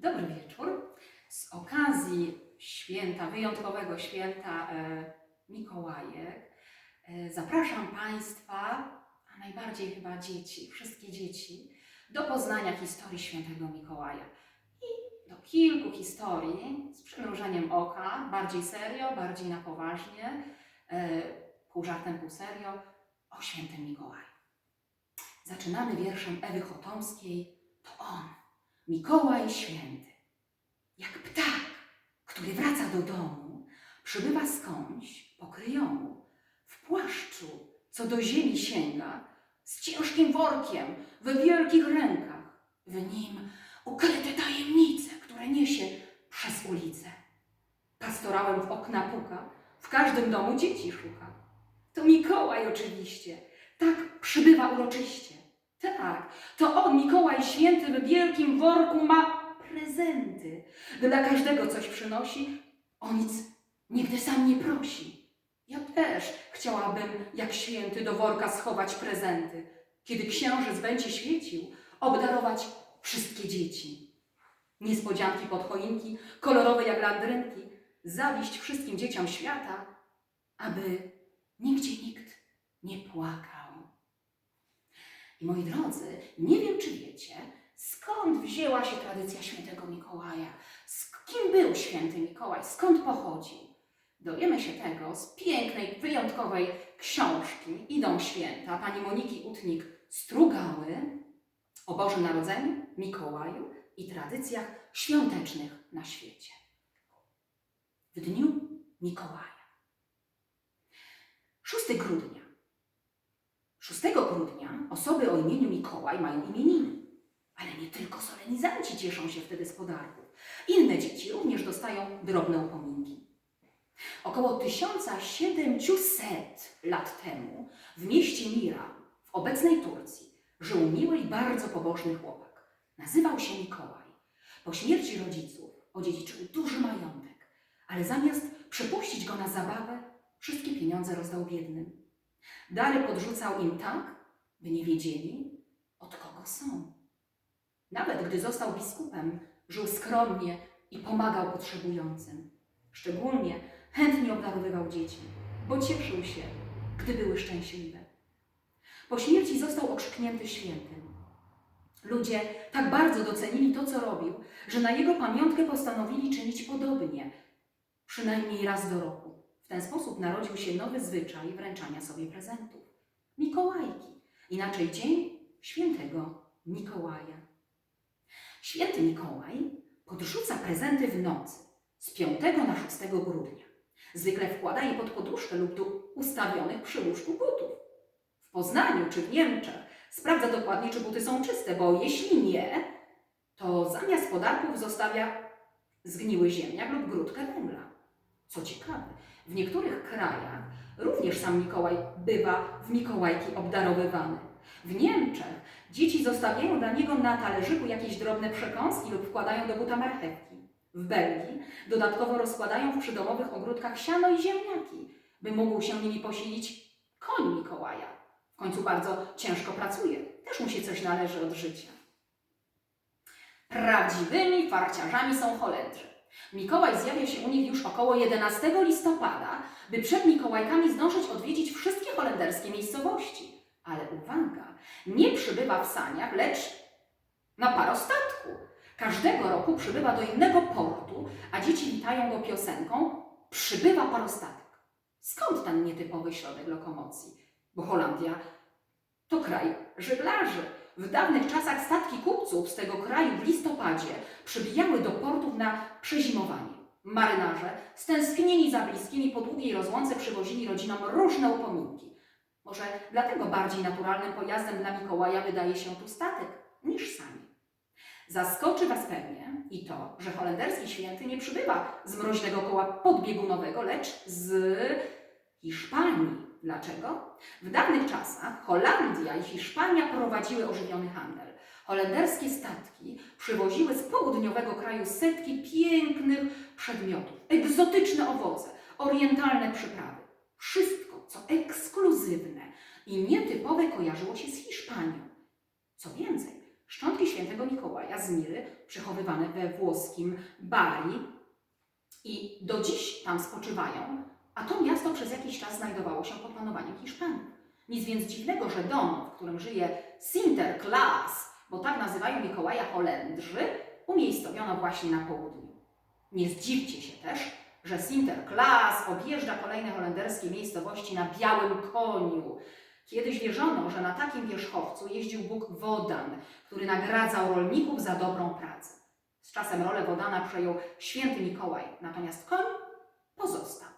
Dobry wieczór. Z okazji święta, wyjątkowego święta e, Mikołajek, e, zapraszam Państwa, a najbardziej chyba dzieci, wszystkie dzieci, do poznania historii świętego Mikołaja. I do kilku historii z przymrużeniem oka, bardziej serio, bardziej na poważnie, e, pół żartem, pół serio, o świętym Mikołaju. Zaczynamy wierszem Ewy Chotomskiej. To on, Mikołaj Święty. Jak ptak, który wraca do domu, przybywa skądś pokryjomu, w płaszczu, co do ziemi sięga, z ciężkim workiem we wielkich rękach. W nim ukryte tajemnice, które niesie przez ulicę. Pastorałem w okna puka, w każdym domu dzieci szuka. To Mikołaj oczywiście, tak przybywa uroczyście. Tak, to on, Mikołaj Święty, w wielkim worku ma prezenty. Dla każdego coś przynosi, o nic nigdy sam nie prosi. Ja też chciałabym, jak święty, do worka schować prezenty. Kiedy księżyc będzie świecił, obdarować wszystkie dzieci. Niespodzianki pod choinki, kolorowe jak landrynki, zawieść wszystkim dzieciom świata, aby nigdzie nikt nie płakał. Moi drodzy, nie wiem czy wiecie, skąd wzięła się tradycja świętego Mikołaja. Z kim był święty Mikołaj, skąd pochodził. Dowiemy się tego z pięknej, wyjątkowej książki Idą Święta pani Moniki Utnik-Strugały o Bożym Narodzeniu, Mikołaju i tradycjach świątecznych na świecie. W dniu Mikołaja. 6 grudnia 6 grudnia osoby o imieniu Mikołaj mają imieniny. Ale nie tylko solenizanci cieszą się wtedy z podarków. Inne dzieci również dostają drobne upominki. Około 1700 lat temu w mieście Mira, w obecnej Turcji, żył miły i bardzo pobożny chłopak. Nazywał się Mikołaj. Po śmierci rodziców odziedziczył duży majątek, ale zamiast przepuścić go na zabawę, wszystkie pieniądze rozdał biednym. Dary podrzucał im tak, by nie wiedzieli, od kogo są. Nawet gdy został biskupem, żył skromnie i pomagał potrzebującym. Szczególnie chętnie obdarowywał dzieci, bo cieszył się, gdy były szczęśliwe. Po śmierci został okrzyknięty świętym. Ludzie tak bardzo docenili to, co robił, że na jego pamiątkę postanowili czynić podobnie, przynajmniej raz do roku. W ten sposób narodził się nowy zwyczaj wręczania sobie prezentów. Mikołajki, inaczej Dzień Świętego Mikołaja. Święty Mikołaj podrzuca prezenty w nocy z 5 na 6 grudnia. Zwykle wkłada je pod poduszkę lub do ustawionych przy łóżku butów. W Poznaniu czy w Niemczech sprawdza dokładnie, czy buty są czyste, bo jeśli nie, to zamiast podarków zostawia zgniły ziemniak lub grudkę węgla. Co ciekawe, w niektórych krajach również sam Mikołaj bywa w Mikołajki obdarowywany. W Niemczech dzieci zostawiają dla niego na talerzyku jakieś drobne przekąski lub wkładają do buta marchewki. W Belgii dodatkowo rozkładają w przydomowych ogródkach siano i ziemniaki, by mógł się nimi posilić koń Mikołaja. W końcu bardzo ciężko pracuje, też mu się coś należy od życia. Prawdziwymi farciarzami są Holendrzy. Mikołaj zjawia się u nich już około 11 listopada, by przed Mikołajkami zdążyć odwiedzić wszystkie holenderskie miejscowości. Ale uwaga, nie przybywa w saniach, lecz na parostatku. Każdego roku przybywa do innego portu, a dzieci witają go piosenką Przybywa parostatek. Skąd ten nietypowy środek lokomocji? Bo Holandia to kraj żeglarzy. W dawnych czasach statki kupców z tego kraju w listopadzie przybijały do portów na przezimowanie. Marynarze, stęsknieni za bliskimi po długiej rozłące, przywozili rodzinom różne upominki. Może dlatego bardziej naturalnym pojazdem dla Mikołaja wydaje się tu statek niż sami. Zaskoczy Was pewnie i to, że holenderski święty nie przybywa z mroźnego koła podbiegunowego, lecz z Hiszpanii. Dlaczego? W dawnych czasach Holandia i Hiszpania prowadziły ożywiony handel. Holenderskie statki przywoziły z południowego kraju setki pięknych przedmiotów, egzotyczne owoce, orientalne przyprawy. Wszystko, co ekskluzywne i nietypowe, kojarzyło się z Hiszpanią. Co więcej, Szczątki świętego Mikołaja z Miry przechowywane we włoskim Bari i do dziś tam spoczywają, a to miasto przez jakiś czas znajdowało się pod panowaniem Hiszpanów. Nic więc dziwnego, że dom, w którym żyje Sinterklaas, bo tak nazywają Mikołaja Holendrzy, umiejscowiono właśnie na południu. Nie zdziwcie się też, że Sinterklaas objeżdża kolejne holenderskie miejscowości na białym koniu. Kiedyś wierzono, że na takim wierzchowcu jeździł Bóg Wodan, który nagradzał rolników za dobrą pracę. Z czasem rolę Wodana przejął święty Mikołaj, natomiast koń pozostał.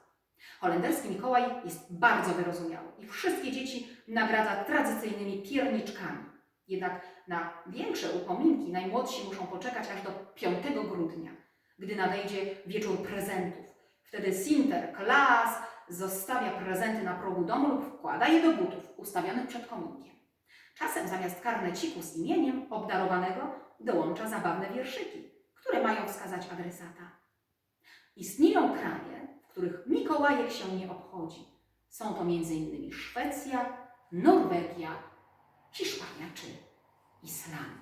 Holenderski Mikołaj jest bardzo wyrozumiały i wszystkie dzieci nagradza tradycyjnymi pierniczkami. Jednak na większe upominki najmłodsi muszą poczekać aż do 5 grudnia, gdy nadejdzie wieczór prezentów. Wtedy Sinterklaas zostawia prezenty na progu domu lub wkłada je do butów ustawionych przed kominkiem. Czasem zamiast karneciku z imieniem obdarowanego dołącza zabawne wierszyki, które mają wskazać adresata. Istnieją kraje, których Mikołajek się nie obchodzi. Są to m.in. Szwecja, Norwegia, Hiszpania czy Islandia.